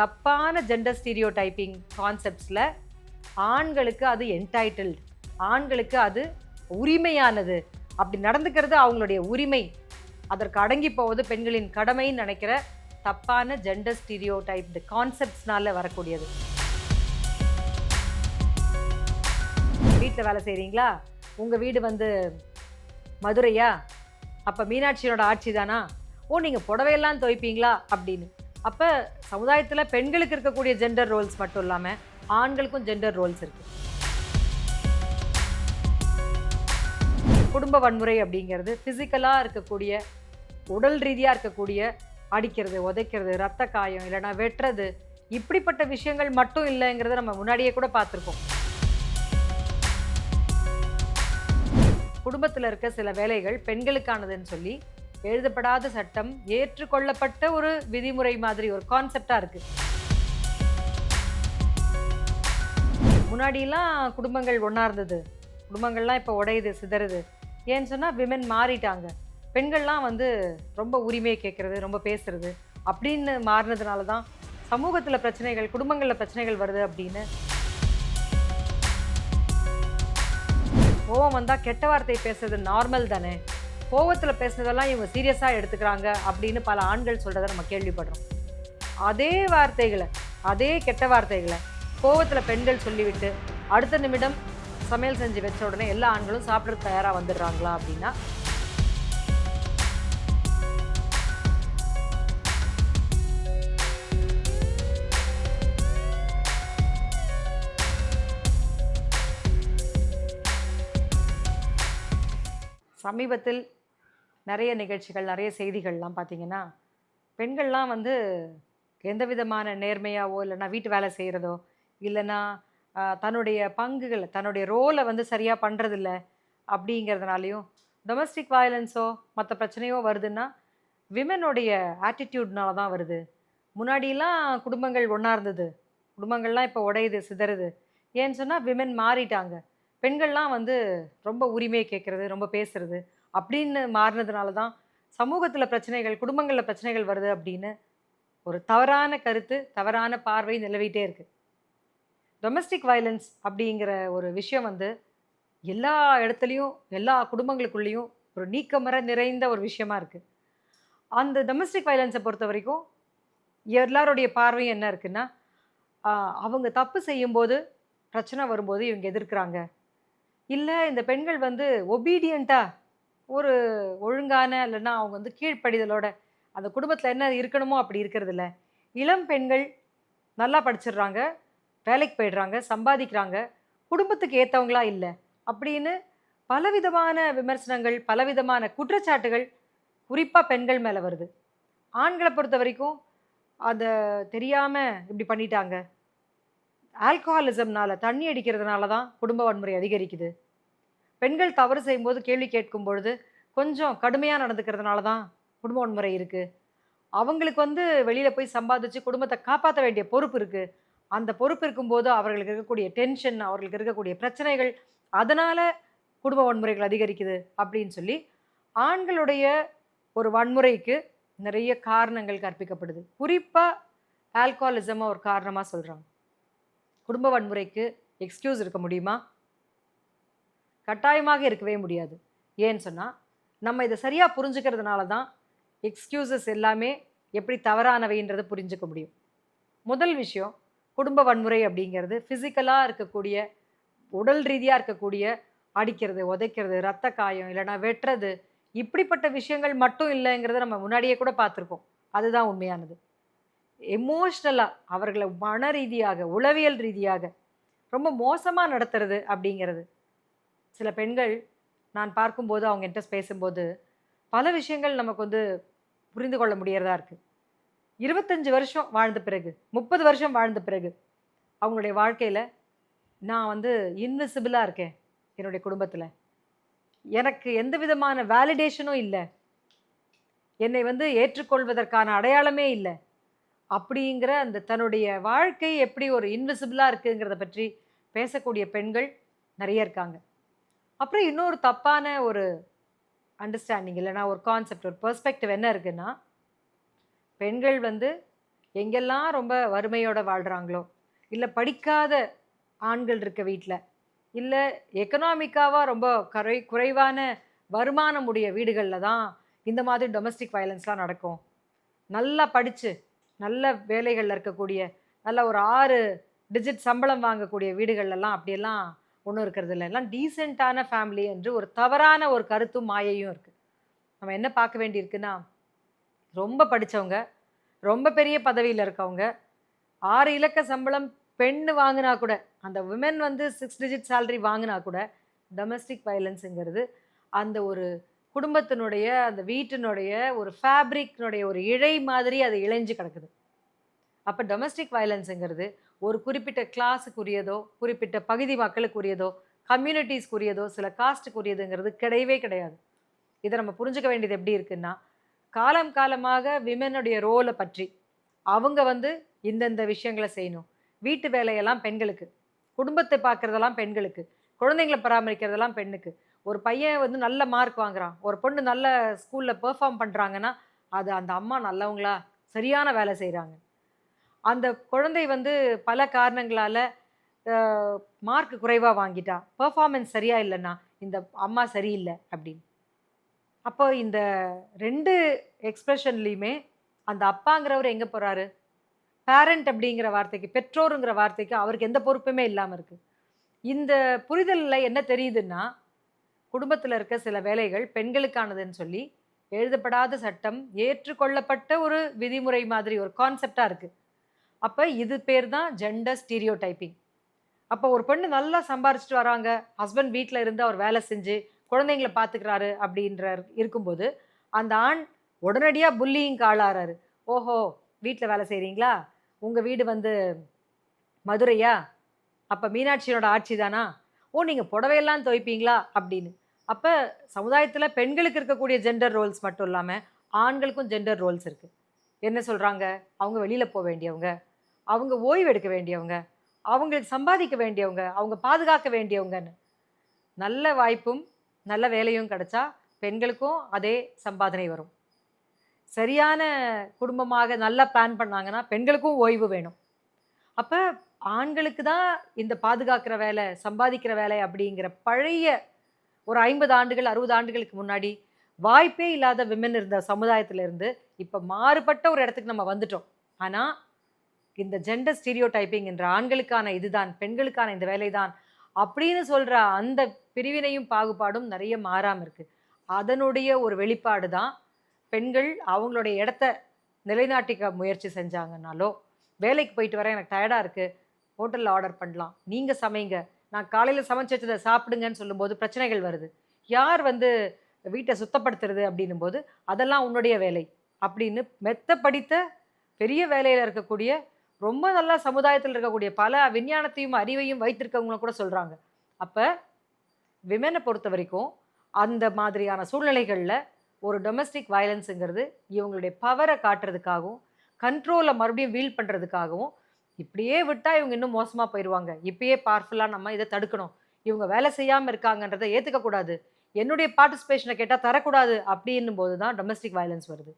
தப்பான gender stereo typing கான்செப்ட்ஸில் ஆண்களுக்கு அது என்டைட்டில்டு ஆண்களுக்கு அது உரிமையானது. அப்படி நடந்துக்கிறது அவங்களுடைய உரிமை. அதற்கு அடங்கி போவது பெண்களின் கடமைன்னு நினைக்கிற தப்பான ஜெண்டர் ஸ்டீரியோ டைப்டு கான்செப்ட்ஸ்னால வரக்கூடியது. வீட்டில் வேலை செய்கிறீங்களா உங்கள் வீடு வந்து மதுரையா? அப்போ மீனாட்சியோட ஆட்சி தானா? ஓ நீங்கள் புடவையெல்லாம் துவைப்பீங்களா? அப்படின்னு. அப்போ சமுதாயத்தில் பெண்களுக்கு இருக்கக்கூடிய ஜெண்டர் ரோல்ஸ் மட்டும் இல்லாமல் ஆண்களுக்கும் ஜெண்டர் ரோல்ஸ் இருக்குது குடும்ப வன்முறை அப்படிங்கிறது ஃபிசிக்கலாக இருக்கக்கூடிய உடல் ரீதியாக இருக்கக்கூடிய அடிக்கிறது உதைக்கிறது ரத்த காயம் இல்லைன்னா வெட்டுறது இப்படிப்பட்ட விஷயங்கள் மட்டும் இல்லைங்கிறத நம்ம முன்னாடியே கூட பார்த்துருக்கோம் குடும்பத்தில் இருக்க சில வேலைகள் பெண்களுக்கானதுன்னு சொல்லி எழுதப்படாத சட்டம் ஏற்றுக்கொள்ளப்பட்ட ஒரு விதிமுறை மாதிரி ஒரு கான்செப்டாக இருக்கு. முன்னாடிலாம் குடும்பங்கள் ஒன்றா இருந்தது. குடும்பங்கள்லாம் இப்போ உடையுது சிதறுது. ஏன்னு சொன்னால் விமென் மாறிட்டாங்க. பெண்கள்லாம் வந்து ரொம்ப உரிமையை கேட்குறது ரொம்ப பேசுறது அப்படின்னு மாறினதுனால தான் சமூகத்தில் பிரச்சனைகள் குடும்பங்களில் பிரச்சனைகள் வருது அப்படின்னு. கோவம் வந்தால் கெட்ட வார்த்தை பேசுறது நார்மல் தானே. கோவத்தில் பேசுனதெல்லாம் இவங்க சீரியஸாக எடுத்துக்கிறாங்க அப்படின்னு பல ஆண்கள் சொல்கிறத நம்ம கேள்விப்படுறோம். அதே வார்த்தைகளை அதே கெட்ட வார்த்தைகளை கோவத்தில் பெண்கள் சொல்லிவிட்டு அடுத்த நிமிடம் சமையல் செஞ்சு வச்ச உடனே எல்லா ஆண்களும் சாப்பிட்றதுக்கு தயாராக வந்துடுறாங்களா அப்படின்னா சமீபத்தில் நிறைய நிகழ்ச்சிகள் நிறைய செய்திகள்லாம் பார்த்தீங்கன்னா பெண்கள்லாம் வந்து எந்த விதமான நேர்மையாவோ இல்லைன்னா வீட்டு வேலை செய்கிறதோ இல்லைன்னா தன்னுடைய பங்குகளை தன்னுடைய ரோலை வந்து சரியாக பண்ணுறதில்ல அப்படிங்கிறதுனாலையும் டொமஸ்டிக் வயலன்ஸோ மற்ற பிரச்சனையோ வருதுன்னா விமனுடைய ஆட்டிடியூட்னால தான் வருது. முன்னாடிலாம் குடும்பங்கள் ஒன்றா இருந்தது. குடும்பங்கள்லாம் இப்போ உடையுது சிதறுது. ஏன்னு சொன்னால் விமன் மாறிட்டாங்க. பெண்கள்லாம் வந்து ரொம்ப உரிமையை கேட்குறது ரொம்ப பேசுறது அப்படின்னு மாறினதுனால தான் சமூகத்தில் பிரச்சனைகள் குடும்பங்களில் பிரச்சனைகள் வருது அப்படின்னு ஒரு தவறான கருத்து தவறான பார்வை நிலவிட்டே இருக்குது டொமஸ்டிக் வயலன்ஸ் அப்படிங்கிற ஒரு விஷயம் வந்து எல்லா இடத்துலையும் எல்லா குடும்பங்களுக்குள்ளேயும் ஒரு நீக்கமர நிறைந்த ஒரு விஷயமா இருக்குது அந்த டொமஸ்டிக் வயலன்ஸை பொறுத்த வரைக்கும் எல்லாருடைய பார்வையும் என்ன இருக்குன்னா அவங்க தப்பு செய்யும்போது பிரச்சனை வரும்போது இவங்க எதிர்க்கிறாங்க. இல்லை இந்த பெண்கள் வந்து ஒபீடியண்ட்டாக ஒரு ஒழுங்கான இல்லைன்னா அவங்க வந்து கீழ்ப்படிதலோட அந்த குடும்பத்தில் என்ன இருக்கணுமோ அப்படி இருக்கிறது இல்லை இளம் பெண்கள் நல்லா படிச்சிடுறாங்க வேலைக்கு போயிடுறாங்க சம்பாதிக்கிறாங்க குடும்பத்துக்கு ஏற்றவங்களா இல்லை அப்படின்னு பலவிதமான விமர்சனங்கள் பலவிதமான குற்றச்சாட்டுகள் குறிப்பாக பெண்கள் மேலே வருது. ஆண்களை பொறுத்த வரைக்கும் அதை தெரியாமல் இப்படி பண்ணிட்டாங்க. ஆல்கஹாலிசம்னால தண்ணி அடிக்கிறதுனால தான் குடும்ப வன்முறை அதிகரிக்குது. பெண்கள் தவறு செய்யும்போது கேள்வி கேட்கும் பொழுது கொஞ்சம் கடுமையாக நடந்துக்கிறதுனால தான் குடும்ப வன்முறை இருக்குது அவங்களுக்கு வந்து வெளியில் போய் சம்பாதிச்சு குடும்பத்தை காப்பாற்ற வேண்டிய பொறுப்பு இருக்குது அந்த பொறுப்பு இருக்கும்போது அவர்களுக்கு இருக்கக்கூடிய டென்ஷன் அவர்களுக்கு இருக்கக்கூடிய பிரச்சனைகள் அதனால் குடும்ப வன்முறைகள் அதிகரிக்குது அப்படின்னு சொல்லி ஆண்களுடைய ஒரு வன்முறைக்கு நிறைய காரணங்கள் கற்பிக்கப்படுது. குறிப்பாக ஆல்கஹாலிசமை ஒரு காரணமாக சொல்கிறாங்க குடும்ப வன்முறைக்கு எக்ஸ்கியூஸ் இருக்க முடியுமா? கட்டாயமாக இருக்கவே முடியாது. ஏன்னு சொன்னால் நம்ம இதை சரியாக புரிஞ்சுக்கிறதுனால தான் எக்ஸ்கியூசஸ் எல்லாமே எப்படி தவறானவைன்றதை புரிஞ்சுக்க முடியும். முதல் விஷயம் குடும்ப வன்முறை அப்படிங்கிறது ஃபிசிக்கலாக இருக்கக்கூடிய உடல் ரீதியாக இருக்கக்கூடிய அடிக்கிறது உதைக்கிறது ரத்த காயம் இல்லைன்னா வெட்டுறது இப்படிப்பட்ட விஷயங்கள் மட்டும் இல்லைங்கிறத நம்ம முன்னாடியே கூட பார்த்துருக்கோம் அதுதான் உண்மையானது. எமோஷ்னலாக அவர்களை மன ரீதியாக உளவியல் ரீதியாக ரொம்ப மோசமாக நடத்துறது அப்படிங்கிறது சில பெண்கள் நான் பார்க்கும்போது அவங்க என்கிட்ட பேசும்போது பல விஷயங்கள் நமக்கு வந்து புரிந்து கொள்ள முடியறதா இருக்குது இருபத்தஞ்சு வருஷம் வாழ்ந்த பிறகு முப்பது வருஷம் வாழ்ந்த பிறகு அவங்களுடைய வாழ்க்கையில் நான் வந்து இன்விசிபிளாக இருக்கேன் என்னுடைய குடும்பத்தில். எனக்கு எந்த விதமான வேலிடேஷனும் இல்லை. என்னை வந்து ஏற்றுக்கொள்வதற்கான அடையாளமே இல்லை. அப்படிங்கிற அந்த தன்னுடைய வாழ்க்கை எப்படி ஒரு இன்விசிபிளாக இருக்குங்கிறத பற்றி பேசக்கூடிய பெண்கள் நிறைய இருக்காங்க. அப்புறம் இன்னொரு தப்பான ஒரு அண்டர்ஸ்டாண்டிங் இல்லைனா ஒரு கான்செப்ட் ஒரு பெர்ஸ்பெக்டிவ் என்ன இருக்குன்னா பெண்கள் வந்து எங்கெல்லாம் ரொம்ப வறுமையோடு வாழ்கிறாங்களோ இல்லை படிக்காத ஆண்கள் இருக்க வீட்டில் இல்லை எக்கனாமிக்காவாக ரொம்ப குறை குறைவான வருமானம் உடைய வீடுகளில் தான் இந்த மாதிரி டொமஸ்டிக் வயலன்ஸ்லாம் நடக்கும். நல்லா படித்து நல்ல வேலைகளில் இருக்கக்கூடிய நல்ல ஒரு ஆறு டிஜிட் சம்பளம் வாங்கக்கூடிய வீடுகள்லாம் அப்படியெல்லாம் ஒன்றும் இருக்கிறது இல்லை. எல்லாம் டீசெண்டான ஃபேமிலி என்று ஒரு தவறான ஒரு கருத்தும் மாயையும் இருக்குது நம்ம என்ன பார்க்க வேண்டியிருக்குன்னா ரொம்ப படித்தவங்க ரொம்ப பெரிய பதவியில் இருக்கவங்க ஆறு இலக்க சம்பளம் பெண்ணு வாங்கினா கூட அந்த உமன் வந்து சிக்ஸ் டிஜிட் சேலரி வாங்கினா கூட டொமஸ்டிக் வயலன்ஸுங்கிறது அந்த ஒரு குடும்பத்தினுடைய அந்த வீட்டினுடைய ஒரு ஃபேப்ரிக்னுடைய ஒரு இழை மாதிரி அது இழைஞ்சு கிடக்குது. அப்போ டொமஸ்டிக் வயலன்ஸுங்கிறது ஒரு குறிப்பிட்ட கிளாஸுக்குரியதோ குறிப்பிட்ட பகுதி மக்களுக்குரியதோ கம்யூனிட்டிஸ்க்குரியதோ சில காஸ்ட்டுக்குரியதுங்கிறது கிடையவே கிடையாது. இதை நம்ம புரிஞ்சுக்க வேண்டியது எப்படி இருக்குன்னா காலம் காலமாக விமனுடைய ரோலை பற்றி அவங்க வந்து இந்தந்த விஷயங்களை செய்யணும். வீட்டு வேலையெல்லாம் பெண்களுக்கு குடும்பத்தை பார்க்குறதெல்லாம் பெண்களுக்கு குழந்தைங்களை பராமரிக்கிறதெல்லாம் பெண்ணுக்கு. ஒரு பையன் வந்து நல்ல மார்க் வாங்குறான் ஒரு பொண்ணு நல்ல ஸ்கூலில் பெர்ஃபார்ம் பண்ணுறாங்கன்னா அது அந்த அம்மா நல்லவங்களா சரியான வேலை செய்கிறாங்க அந்த குழந்தை வந்து பல காரணங்களால் மார்க் குறைவாக வாங்கிட்டா. பர்ஃபார்மன்ஸ் சரியாக இல்லைன்னா இந்த அம்மா சரியில்லை அப்படின்னு. அப்போ இந்த ரெண்டு எக்ஸ்ப்ரெஷன்லேயுமே அந்த அப்பாங்கிறவர் எங்கே போகிறாரு பேரண்ட் அப்படிங்கிற வார்த்தைக்கு பெற்றோருங்கிற வார்த்தைக்கு அவருக்கு எந்த பொறுப்புமே இல்லாமல் இருக்குது இந்த புரிதலில் என்ன தெரியுதுன்னா குடும்பத்தில் இருக்க சில வேலைகள் பெண்களுக்கானதுன்னு சொல்லி எழுதப்படாத சட்டம் ஏற்றுக்கொள்ளப்பட்ட ஒரு விதிமுறை மாதிரி ஒரு கான்செப்டாக இருக்குது அப்போ இது பேர் தான் ஜெண்டர் ஸ்டீரியோ டைப்பிங் அப்போ ஒரு பெண்ணு நல்லா சம்பாரிச்சிட்டு வராங்க ஹஸ்பண்ட் வீட்டில் இருந்து அவர் வேலை செஞ்சு குழந்தைங்களை பார்த்துக்கிறாரு அப்படின்ற இருக்கும்போது அந்த ஆண் உடனடியாக புல்லிங் ஆளாகிறாரு ஓஹோ வீட்டில் வேலை செய்கிறீங்களா உங்கள் வீடு வந்து மதுரையா? அப்போ மீனாட்சியோட ஆட்சி தானா? ஓ நீங்கள் புடவையெல்லாம் துவைப்பீங்களா? அப்படின்னு. அப்போ சமுதாயத்தில் பெண்களுக்கு இருக்கக்கூடிய ஜெண்டர் ரோல்ஸ் மட்டும் இல்லாமல் ஆண்களுக்கும் ஜெண்டர் ரோல்ஸ் இருக்குது என்ன சொல்கிறாங்க அவங்க வெளியில் போக வேண்டியவங்க. அவங்க ஓய்வு எடுக்க வேண்டியவங்க அவங்களுக்கு சம்பாதிக்க வேண்டியவங்க அவங்க பாதுகாக்க வேண்டியவங்கன்னு. நல்ல வாய்ப்பும் நல்ல வேலையும் கிடைச்சா பெண்களுக்கும் அதே சம்பாதனை வரும். சரியான குடும்பமாக நல்லா பிளான் பண்ணாங்கன்னா பெண்களுக்கும் ஓய்வு வேணும். அப்போ ஆண்களுக்கு தான் இந்த பாதுகாக்கிற வேலை சம்பாதிக்கிற வேலை அப்படிங்கிற பழைய ஒரு ஐம்பது ஆண்டுகள் அறுபது ஆண்டுகளுக்கு முன்னாடி வாய்ப்பே இல்லாத விமன் இருந்த சமுதாயத்திலிருந்து இப்போ மாறுபட்ட ஒரு இடத்துக்கு நம்ம வந்துட்டோம். ஆனால் இந்த ஜெண்டர் ஸ்டீரியோ டைப்பிங் என்ற ஆண்களுக்கான இதுதான் பெண்களுக்கான இந்த வேலைதான் அப்படின்னு சொல்கிற அந்த பிரிவினையும் பாகுபாடும் நிறைய மாறாமல் இருக்குது அதனுடைய ஒரு வெளிப்பாடு தான் பெண்கள் அவங்களுடைய இடத்த நிலைநாட்டிக்க முயற்சி செஞ்சாங்கனாலோ வேலைக்கு போயிட்டு வரேன் எனக்கு டயர்டாக இருக்குது ஹோட்டலில் ஆர்டர் பண்ணலாம் நீங்கள் சமைங்க நான் காலையில் சமைச்சு வச்சதை சாப்பிடுங்கன்னு சொல்லும்போது பிரச்சனைகள் வருது. யார் வந்து வீட்டை சுத்தப்படுத்துறது அப்படின்னும் போது அதெல்லாம் உன்னுடைய வேலை அப்படின்னு மெத்த படித்த பெரிய வேலையில் இருக்கக்கூடிய ரொம்ப நல்லா சமுதாயத்தில் இருக்கக்கூடிய பல விஞ்ஞானத்தையும் அறிவையும் வைத்திருக்கவங்களும் கூட சொல்கிறாங்க அப்போ விமனை பொறுத்த வரைக்கும் அந்த மாதிரியான சூழ்நிலைகளில் ஒரு டொமஸ்டிக் வயலன்ஸுங்கிறது இவங்களுடைய பவரை காட்டுறதுக்காகவும் கண்ட்ரோலை மறுபடியும் வீல் பண்ணுறதுக்காகவும் இப்படியே விட்டால் இவங்க இன்னும் மோசமாக போயிடுவாங்க இப்பயே பவர்ஃபுல்லாக நம்ம இதை தடுக்கணும். இவங்க வேலை செய்யாமல் இருக்காங்கன்றதை ஏற்றுக்கக்கூடாது என்னுடைய பார்ட்டிசிபேஷனை கேட்டால் தரக்கூடாது அப்படின்னும் போது தான் டொமஸ்டிக் வயலன்ஸ் வருது.